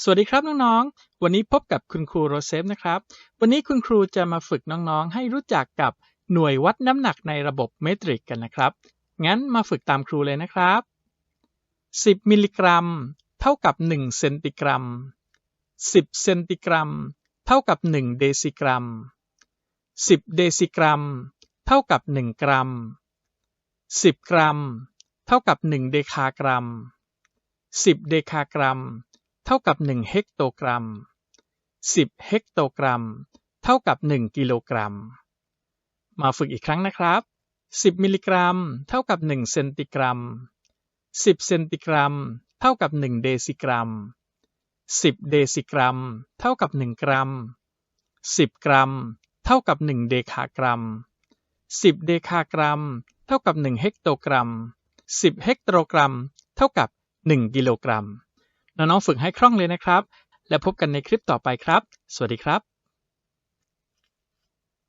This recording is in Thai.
สวัสดีครับน้องๆ วันนี้พบกับคุณครูโรเซฟนะครับ วันนี้คุณครูจะมาฝึกน้องๆ ให้รู้จักกับหน่วยวัดน้ำหนักในระบบเมตริกกันนะครับ งั้นมาฝึกตามครูเลยนะครับ 10 มิลลิกรัม เท่ากับ 1 เซนติกรัม 10 เซนติกรัม เท่ากับ 1 เดซิกรัม 10 เดซิกรัม เท่ากับ 1 กรัม 10 กรัม เท่ากับ 1 เดคากรัม 10 เดคากรัม ท่ากับ 1 เฮกโตกรัม 10 เฮกโตกรัม เท่ากับ 1 กิโลกรัม มาฝึกอีกครั้งนะครับ 10 มิลลิกรัม เท่ากับ 1 เซนติกรัม 10 เซนติกรัม เท่ากับ 1 เดซิกรัม 10 เดซิกรัม เท่ากับ 1 กรัม 10 กรัม เท่ากับ 1 เดคากรัม 10 เดคากรัม เท่ากับ 1 เฮกโตกรัม 10 เฮกโตกรัม เท่ากับ 1 กิโลกรัม น้องๆฝึกให้คล่องเลยนะครับ และพบกันในคลิปต่อไปครับ สวัสดีครับ